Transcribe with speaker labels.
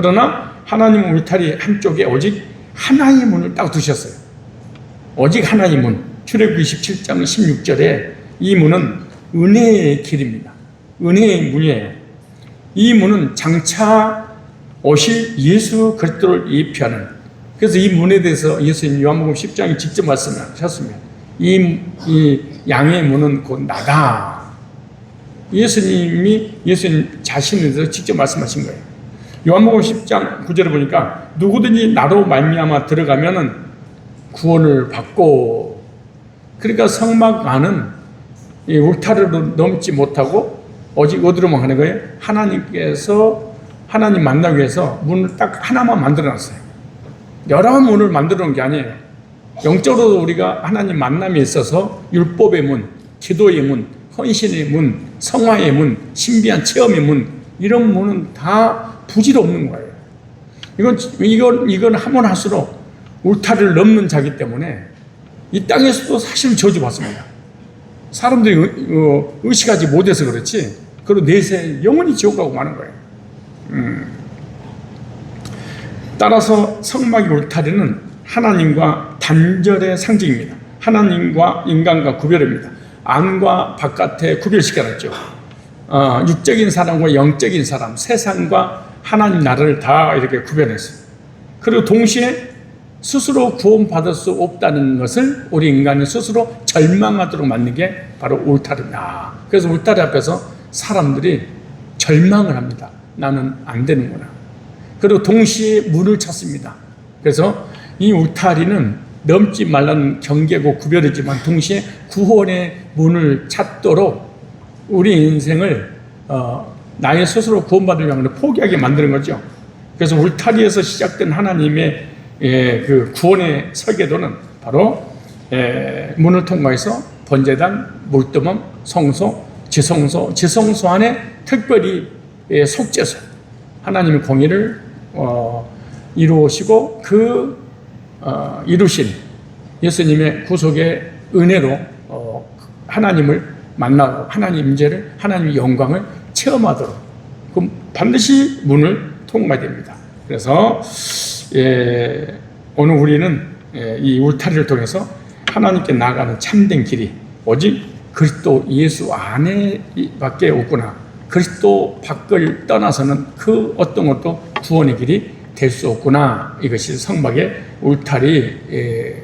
Speaker 1: 그러나 하나님 울타리 한쪽에 오직 하나의 문을 딱 두셨어요. 오직 하나의 문. 출애굽기 27장 16절에 이 문은 은혜의 길입니다. 은혜의 문이에요. 이 문은 장차 오실 예수 그리스도를 예표하는 그래서 이 문에 대해서 예수님 요한복음 10장에 직접 말씀하셨습니다. 이, 이 양의 문은 곧 나다. 예수님이 예수님 자신에 대해서 직접 말씀하신 거예요. 요한복음 10장 9절에 보니까 누구든지 나로 말미암아 들어가면은 구원을 받고 그러니까 성막 안은 이 울타리로 넘지 못하고 오직 어디로만 가는 거예요? 하나님께서 하나님 만나기 위해서 문을 딱 하나만 만들어 놨어요. 여러 문을 만들어 놓은 게 아니에요. 영적으로 우리가 하나님 만남에 있어서 율법의 문, 기도의 문, 헌신의 문, 성화의 문, 신비한 체험의 문 이런 문은 다 부질 없는 거예요. 이건 이건 이건 하면 할수록 울타리를 넘는 자기 때문에 이 땅에서도 사실 저주받습니다. 사람들이 의, 어, 의식하지 못해서 그렇지. 그리고 내세 영원히 지옥 가고 마는 거예요. 음. 따라서 성막의 울타리는 하나님과 단절의 상징입니다. 하나님과 인간과 구별입니다. 안과 바깥에 구별시켜놨죠. 어, 육적인 사람과 영적인 사람, 세상과 하나님 나라를 다 이렇게 구별했어요. 그리고 동시에 스스로 구원받을 수 없다는 것을 우리 인간이 스스로 절망하도록 만든 게 바로 울타리다. 그래서 울타리 앞에서 사람들이 절망을 합니다. 나는 안 되는구나. 그리고 동시에 문을 찾습니다. 그래서 이 울타리는 넘지 말라는 경계고 구별이지만 동시에 구원의 문을 찾도록 우리 인생을 어, 나의 스스로 구원받을 영으로 포기하게 만드는 거죠. 그래서 울타리에서 시작된 하나님의 예, 그 구원의 설계도는 바로 예, 문을 통과해서 번제단, 물두멍, 성소, 지성소, 지성소 안에 특별히 예, 속죄소 하나님의 공의를 어, 이루시고 그 어, 이루신 예수님의 구속의 은혜로 어, 하나님을 만나고 하나님 임재를 하나님의 영광을 체험하도록 그 반드시 문을 통과해야 됩니다. 그래서 예, 오늘 우리는 예, 이 울타리를 통해서 하나님께 나아가는 참된 길이 오직 그리스도 예수 안에밖에 없구나. 그리스도 밖을 떠나서는 그 어떤 것도 구원의 길이 될 수 없구나. 이것이 성막의 울타리 예,